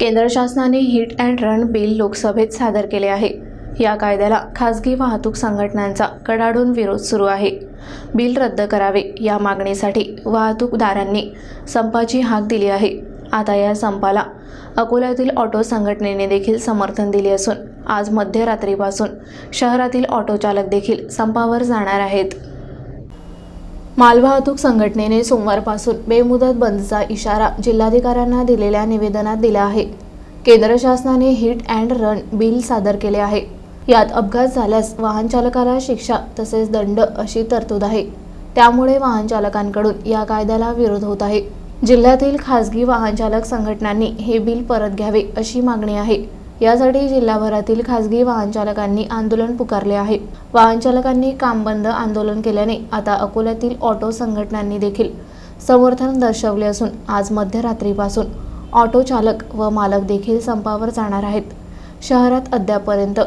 केंद्र शासनाने hit and run bill लोकसभेत सादर केले आहे. या कायद्याला खासगी वाहतूक संघटनांचा कडाडून विरोध सुरू आहे. बिल रद्द करावे या मागणीसाठी वाहतूकदारांनी संपाची हाक दिली आहे. आता या संपाला अकोल्यातील ऑटो संघटनेने देखील समर्थन दिले असून आज मध्यरात्रीपासून शहरातील ऑटो चालक देखील संपावर जाणार आहेत. मालवाहतूक संघटनेने सोमवारपासून बेमुदत बंदचा इशारा जिल्हाधिकाऱ्यांना दिलेल्या निवेदनात दिला आहे. केंद्र शासनाने हिट अँड रन बिल सादर केले आहे. यात अपघात झाल्यास वाहन चालकाला शिक्षा तसेच दंड अशी तरतूद आहे. त्यामुळे वाहन चालकांकडून या कायद्याला विरोध होत आहे. जिल्ह्यातील खासगी वाहन चालक संघटनांनी हे बिल परत घ्यावे अशी मागणी आहे. यासाठी जिल्हाभरातील खासगी वाहनचालकांनी आंदोलन पुकारले आहे. वाहनचालकांनी काम बंद आंदोलन केल्याने आता अकोल्यातील ऑटो संघटनांनी देखील समर्थन दर्शवले असून आज मध्यरात्रीपासून ऑटो चालक व मालक देखील संपावर जाणार आहेत. शहरात अद्यापपर्यंत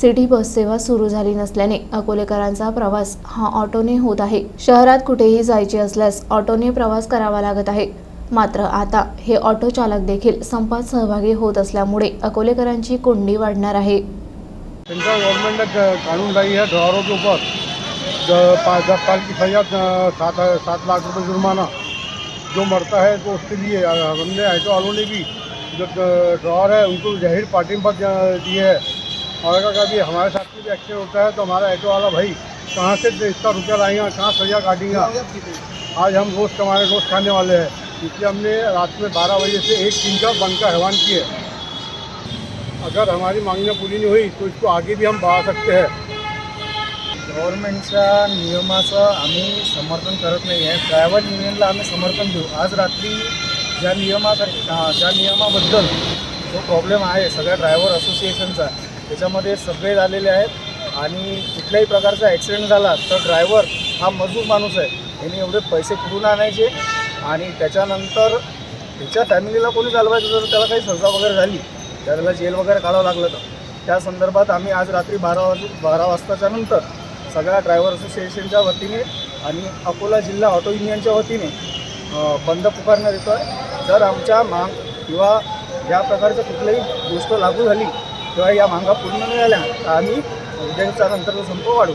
सिटी बस सेवा सुरू झाली नसल्याने अकोलेकरांचा प्रवास हा ऑटोने होत आहे. शहरात कुठेही जायचे असल्यास ऑटोने प्रवास करावा लागत आहे. मात्र आता हे ऑटो चालक देखील संपात सहभागी होत असल्यामुळे अकोलेकरांची कोंडी वाढणार आहे. सेंट्रल गवर्नमेंट ने कानून लाई है ड्राइवरों के ऊपर दस साल की सजा सात सात लाख रुपये जुर्माना. जो मरता है तो उसके लिए हमने ऑटो वालों ने भी जो ड- ड्राइवर है उनको जाहिर पार्टी पर दिए है। और अगर कभी हमारे साथ भी एक्सीडेंट होता है तो हमारा ऑटो वाला भाई कहाँ से इतना रुपया लाएंगे कहाँ सजा काटेंगे? आज हम रोज़ कमाए रोज़ खाने वाले हैं। क्योंकि हमने रात में बारह बजे से एक दिन का बंद का ऐलान किया है। अगर हमारी मांगना पूरी नहीं हुई तो इसको आगे भी हम बढ़ा सकते हैं। गव्हर्नमेंटच्या नियमाचं आम्ही समर्थन करत नाही आहे. ड्रायव्हर युनियनला आम्ही समर्थन देऊ. आज रात्री ज्या नियमासाठी ज्या नियमाबद्दल जो प्रॉब्लेम आहे सगळ्या ड्रायव्हर असोसिएशनचा त्याच्यामध्ये सगळे झालेले आहेत. आणि कुठल्याही प्रकारचा ॲक्सिडेंट झाला तर ड्रायव्हर हा मजबूत माणूस आहे. याने एवढे पैसे कुठून आणायचे? आणि त्याच्यानंतर त्याच्या फॅमिलीला कोणी चालवायचं जर त्याला काही सजा वगैरे झाली त्याला जेल वगैरे काढावं लागलं तर त्या संदर्भात आम्ही आज रात्री बारा वाजू बारा वाजताच्या नंतर सगळ्या ड्रायव्हर असोसिएशनच्या वतीने आणि अकोला जिल्हा ऑटो युनियनच्या वतीने बंद पुकारण्यात येतो आहे जर आमच्या मांग किंवा या प्रकारचं कुठलीही गोष्ट लागू झाली किंवा या मागा पूर्ण मिळाल्या तर आम्ही उद्याच्या नंतरचा संप वाढवू.